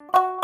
you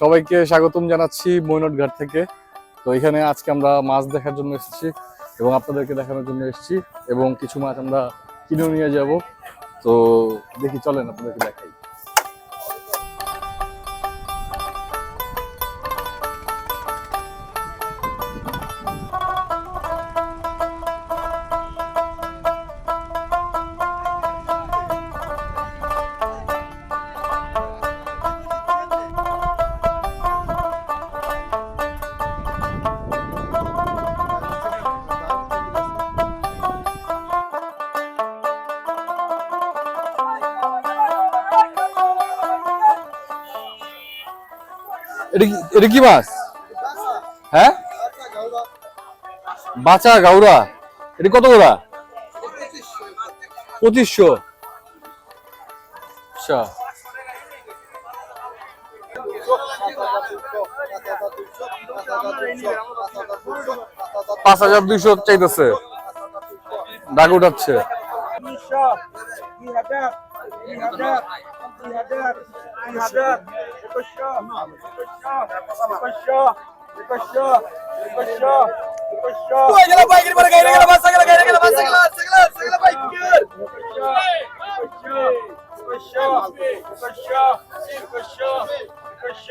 সবাইকে স্বাগতম জানাচ্ছি মৈনট ঘাট থেকে। তো এখানে আজকে আমরা মাছ দেখার জন্য এসেছি এবং আপনাদেরকে দেখানোর জন্য এসেছি এবং কিছু মাছ আমরা কিনে নিয়ে যাব। তো দেখি চলেন আপনাদেরকে দেখাই। এটা কি মাছ হ্যাঁ? বাচা গাউরা। এটা কত করে? পঁচিশশো। আচ্ছা। পাঁচ হাজার দুইশো চাইতেছে। ডাক উঠাচ্ছে।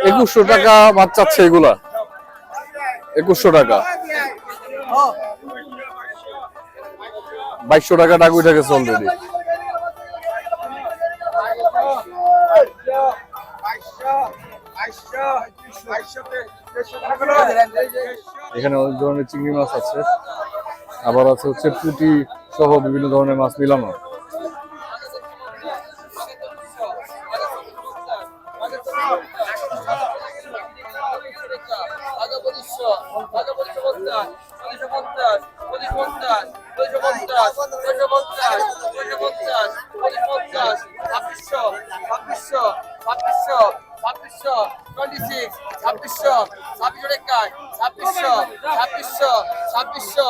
একুশশো টাকা মাছ চাচ্ছে এগুলা। একুশশো টাকা। বাইশশো টাকা ডাক উঠে গেছে অলরেডি এখানে অনেক ধরনের চিংড়ি মাছ আছে। আবার আছে হচ্ছে পুঁটি সহ বিভিন্ন ধরনের মাছ মিলানো। ছাব্বিশশো টোয়েন্টি সিক্স ছাব্বিশশো ছাব্বিশ রেখায় ছাব্বিশশো ছাব্বিশশো ছাব্বিশশো।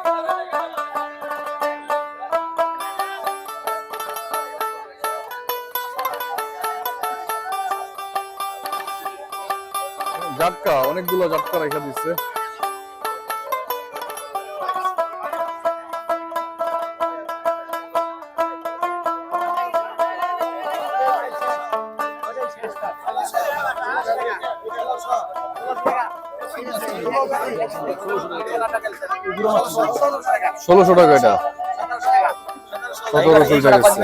জাটকা অনেকগুলো জাটকা রেখে দিচ্ছে ষোলোশো টাকা এটা। সতেরোশো টাকা গেছে।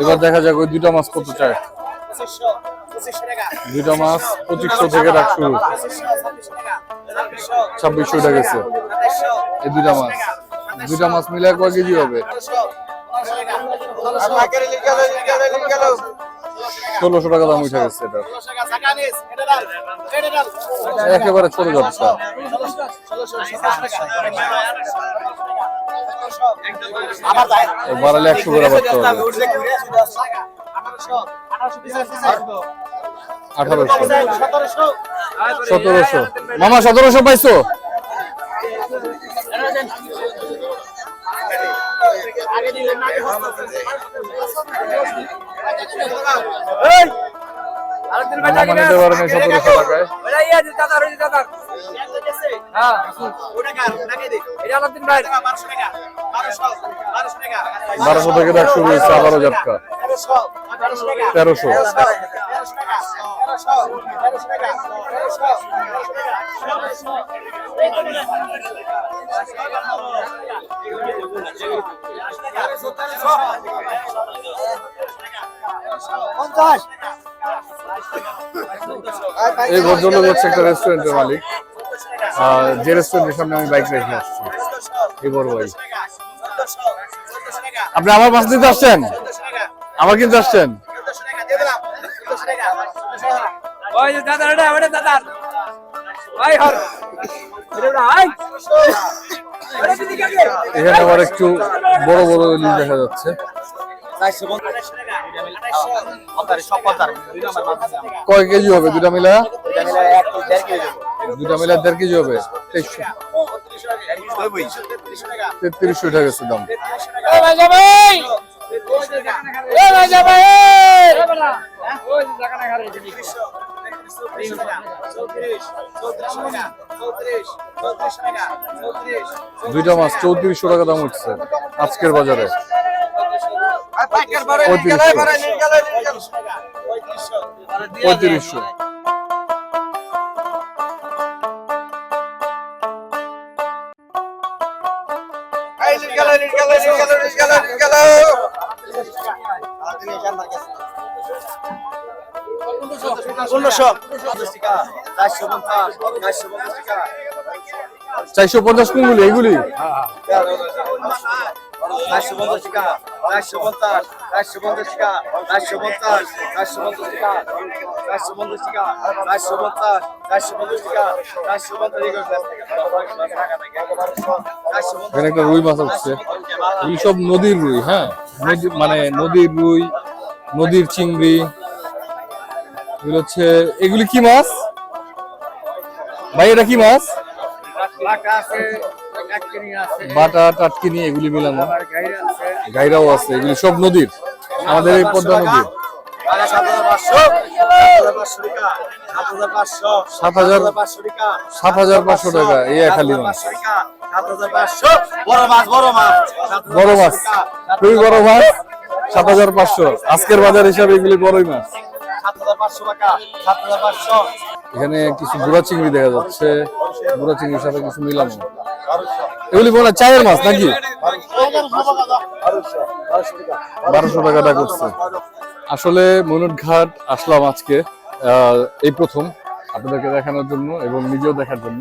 এবার দেখা। যাক ওই দুইটা মাছ কত চায়। দুইটা মাছ পঁচিশশো থেকে রাখ শুরু। ছাব্বিশশো টাকা গেছে। এই দুইটা মাছ। দুইটা মাছ মিলে কয় কেজি হবে? ষোলোশো টাকা দাম উঠে গেছে এটা। একেবারে ছোট ব্যবসা বাড়ালে একশো করে আঠারোশো। সতেরোশো। মামা, সতেরোশো পাইছো? এই সতেরোশো টাকায় বারোশো থেকে দেখ শুরু হয়েছে আবারও ঝাটকা তেরোশো পঞ্চাশ এই ভদ্রলোক হচ্ছে একটা রেস্টুরেন্টের মালিক। যে রেস্টুরেন্টের সামনে আমি বাইক রেখে আসছি। এই বড় ভাই। আপনি আমার পাশ দিতে আসছেন? আমার কিন্তু আসছেন? এখানে আবার একটু বড় বড় ইলিশ দেখা যাচ্ছে। কয় কেজি হবে? দুটা মিলা? দুটা মিলা দেড় কেজি হবে। তেত্রিশশো উঠে গেছে দাম। দুইটা মাছ চৌত্রিশশো টাকা দাম উঠছে আজকের বাজারে। পঁয়ত্রিশশো। চারশো পঞ্চাশ কোনগুলি এগুলি একটা রুই মাছ উঠছে। এই সব নদীর রুই হ্যাঁ? মানে নদীর রুই, নদীর চিংড়ি, এগুলো হচ্ছে, এগুলি কি মাছ? ভাই, এটা কি মাছ? বাটা টাটকিনি এগুলি মিলানো গাইরাও আছে এগুলি সব নদীর আমাদের এই পদ্মা নদীর সাত হাজার সাত হাজার পাঁচশো টাকা এই হালি মাছ বড় মাছ বড় মাছ বড় মাছ খুবই বড় মাছ সাত হাজার পাঁচশো আজকের বাজার হিসাবে এগুলি বড়ই মাছ সাত হাজার পাঁচশো টাকা সাত হাজার পাঁচশো এখানে কিছু গুড়া চিংড়ি দেখা যাচ্ছে। গুড়া চিংড়ির সাথে কিছু মিলানো। এগুলি হয় চায়ের মাছ নাকি? বারোশো টাকাটা করছে। আসলে মনুট ঘাট আসলাম আজকে এই প্রথম আপনাদেরকে দেখানোর জন্য এবং নিজেও দেখার জন্য।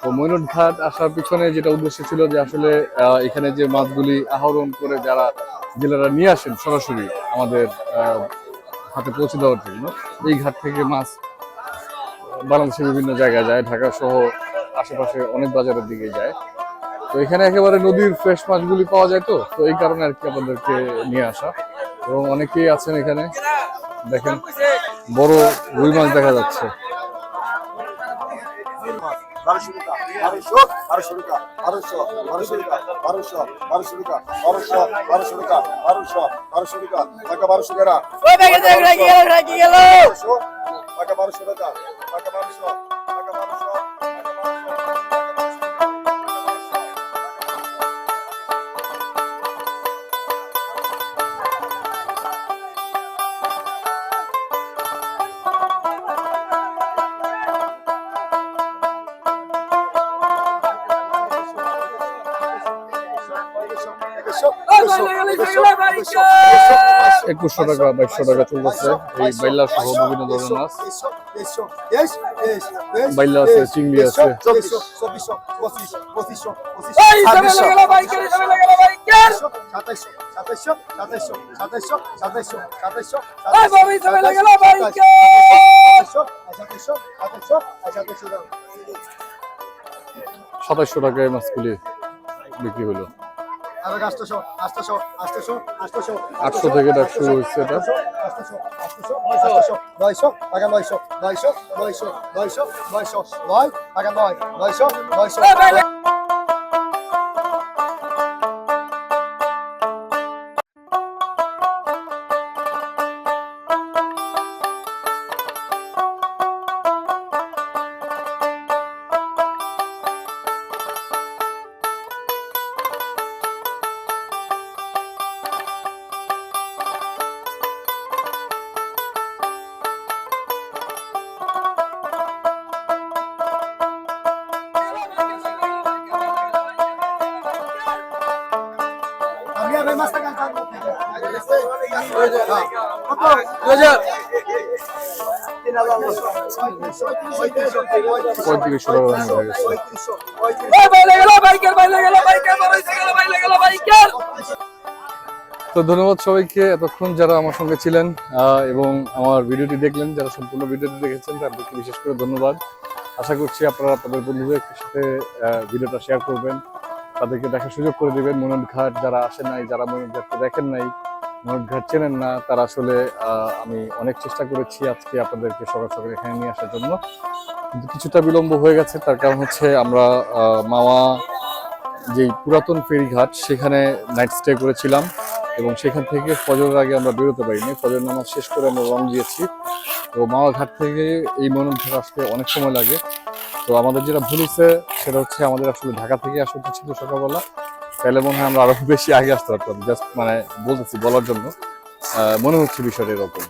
তো মৈনট ঘাট আসার পিছনে যেটা উদ্দেশ্য ছিল যে আসলে আহ, এখানে যে মাছগুলি আহরণ করে যারা জেলেরা নিয়ে আসেন সরাসরি আমাদের আহ, হাতে পৌঁছে দেওয়ার জন্য এই ঘাট থেকে মাছ বাংলাদেশের বিভিন্ন জায়গায় যায় ঢাকা সহ আশেপাশে অনেক বাজারের দিকে যায় তো এখানে একেবারে নদীর ফ্রেশ মাছগুলি পাওয়া যায় তো তো এই কারণে আর কি আপনাদেরকে নিয়ে আসা এবং অনেকেই আছেন এখানে দেখেন বড় রুই মাছ দেখা যাচ্ছে বারোশো বারোশো মানুষ টাকা বারোশো বারোশো টাকা একুশশো টাকা বাইশশো টাকা চলতেছে এই বাইলা সহ বিভিন্ন ধরনের মাছ বাইলা আছে চিংড়ি আছে সাতাইশশো টাকায় মাছগুলি বিক্রি হলো আটশো থেকে ডাক শুরু হচ্ছে এটা নয়শো টাকা নয়শো নয়শো নয়শো নয়শো নয়শো নয় টাকা নয় নয়শো নয়শো। তো ধন্যবাদ সবাইকে এতক্ষণ যারা আমার সঙ্গে ছিলেন এবং আমার ভিডিওটি দেখলেন, যারা সম্পূর্ণ ভিডিওটি দেখেছেন, তাদেরকে বিশেষ করে ধন্যবাদ। আশা করছি আপনারা আপনাদের বন্ধুদের সাথে ভিডিওটা শেয়ার করবেন, তাদেরকে দেখার সুযোগ করে দেবেন। মনোট ঘাট যারা আসেন নাই, যারা মনোট ঘাটকে দেখেন নাই মনোট ঘাট চেনেন না, তারা আসলে আমি অনেক চেষ্টা করেছি আজকে আপনাদেরকে সকাল সকাল এখানে নিয়ে আসার জন্য। কিন্তু কিছুটা বিলম্ব হয়ে গেছে, তার কারণ হচ্ছে আমরা মাওয়া যেই পুরাতন ফেরিঘাট, সেখানে নাইট স্টে করেছিলাম এবং সেখান থেকে ফজরের আগে আমরা বেরোতে পারিনি। ফজর নামাজ শেষ করে আমরা রং দিয়েছি। তো মাওয়া ঘাট থেকে এই মনন ঘাট আসতে অনেক সময় লাগে। তো আমাদের যেটা ভুল হচ্ছে সেটা হচ্ছে আমাদের আসলে ঢাকা থেকে আসা উচিত ছিল সকালবেলা। তাহলে মনে হয় আমরা আরও বেশি আগে আসতে পারতাম জাস্ট মানে বলতেছি বলার জন্য। মনে হচ্ছে বিষয়টা এরকম।